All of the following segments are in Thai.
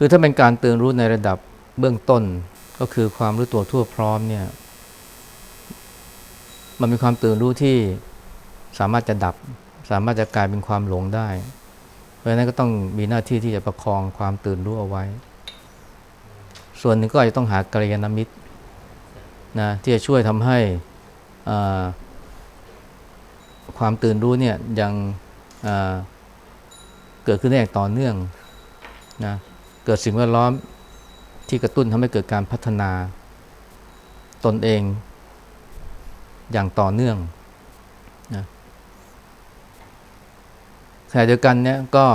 คือถ้าเป็นการตื่นรู้ในระดับเบื้องต้นก็คือความรู้ตัวทั่วพร้อมเนี่ย มันเป็นความตื่นรู้ที่สามารถจะดับ สามารถจะกลายเป็นความหลงได้ เพราะฉะนั้นก็ต้องมีหน้าที่ที่จะประคองความตื่นรู้เอาไว้ ส่วนหนึ่งก็อาจจะต้องหากัลยาณมิตรนะที่จะช่วยทำให้ความตื่นรู้เนี่ยยังเกิดขึ้นได้อย่างต่อเนื่องนะ เกิดสิ่งแวดล้อมที่กระตุ้นทำให้เกิดการพัฒนาตนเองอย่างต่อเนื่องนะขณะเดียวกันเนี่ยก็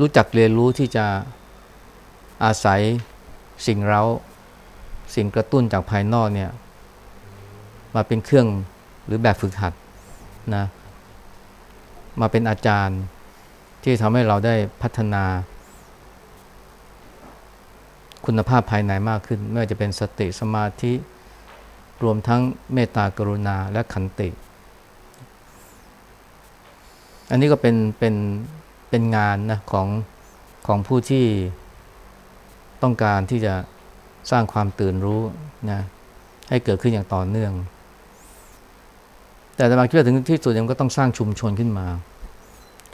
รู้จักเรียนรู้ที่จะอาศัยสิ่งเร้า สิ่งกระตุ้นจากภายนอกเนี่ย มาเป็นเครื่องหรือแบบฝึกหัดนะ มาเป็นอาจารย์ ที่ทำให้เราได้พัฒนา คุณภาพภายในมากขึ้น ไม่ว่าจะเป็นสติสมาธิ รวมทั้งเมตตากรุณาและขันติ อันนี้ก็เป็นเป็นเป็นงานนะของของผู้ที่ต้องการที่จะสร้างความตื่นรู้นะให้เกิดขึ้นอย่างต่อเนื่อง แต่ตมาคิดว่าถึงที่สุดมันก็ต้องสร้างชุมชนขึ้นมา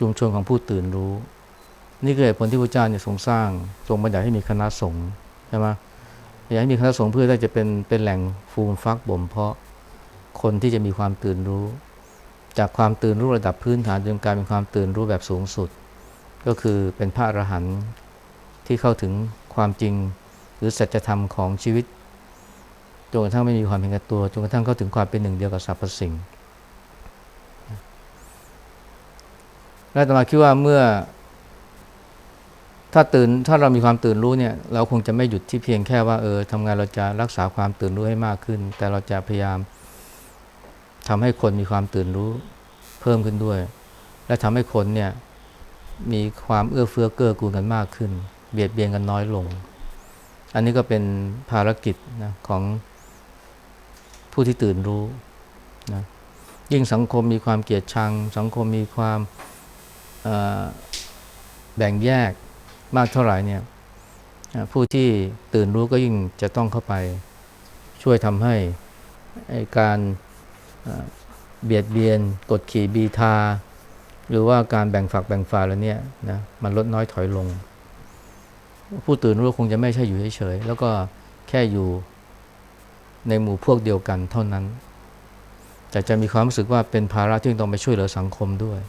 ชุมชนของผู้ตื่นรู้ นี่คือเหตุผลที่พระเจ้าเนี่ยทรงสร้างทรงบัญญัติให้มีคณะสงฆ์ใช่ไหมอยากให้มีคณะสงฆ์เพื่อที่จะเป็นเป็นแหล่งฟูมฟักบ่มเพาะคนที่จะมีความตื่นรู้ จากความตื่นรู้ระดับพื้นฐานจนกลายเป็นความตื่นรู้แบบสูงสุด ก็คือเป็นพระอรหันต์ที่เข้าถึงความจริงหรือสัจธรรมของชีวิตจนกระทั่งไม่มีความเห็นแก่ตัวจนกระทั่งเข้าถึงความเป็นหนึ่งเดียวกับสรรพสิ่ง และอาตมาคิดว่าเมื่อ ถ้าตื่นถ้าเรามีความตื่นรู้เนี่ย เราคงจะไม่หยุดที่เพียงแค่ว่าเออทำงานเราจะรักษาความตื่นรู้ให้มากขึ้น แต่เราจะพยายามทำให้คนมีความตื่นรู้เพิ่มขึ้นด้วย และทำให้คนเนี่ยมีความเอื้อเฟื้อเกื้อกูลกันมากขึ้น เบียดเบียนกันน้อยลง อันนี้ก็เป็นภารกิจนะของผู้ที่ตื่นรู้นะยิ่งสังคมมีความเกลียดชัง สังคมมีความ แบ่งแยกมากเท่าไหร่เนี่ยผู้ที่ตื่นรู้ก็ยิ่งจะต้องเข้าไปช่วยทำให้การเอ่อเบียดเบียน กดขี่บีทา หรือว่าการแบ่งฝักแบ่งฝ่ายแล้วเนี่ยนะมันลดน้อยถอยลง ผู้ตื่นรู้คงจะไม่ใช่อยู่เฉยๆแล้วก็แค่อยู่ในหมู่พวกเดียวกันเท่านั้นแต่จะมีความรู้สึกว่าเป็นภาระที่ต้องไปช่วยเหลือสังคมด้วย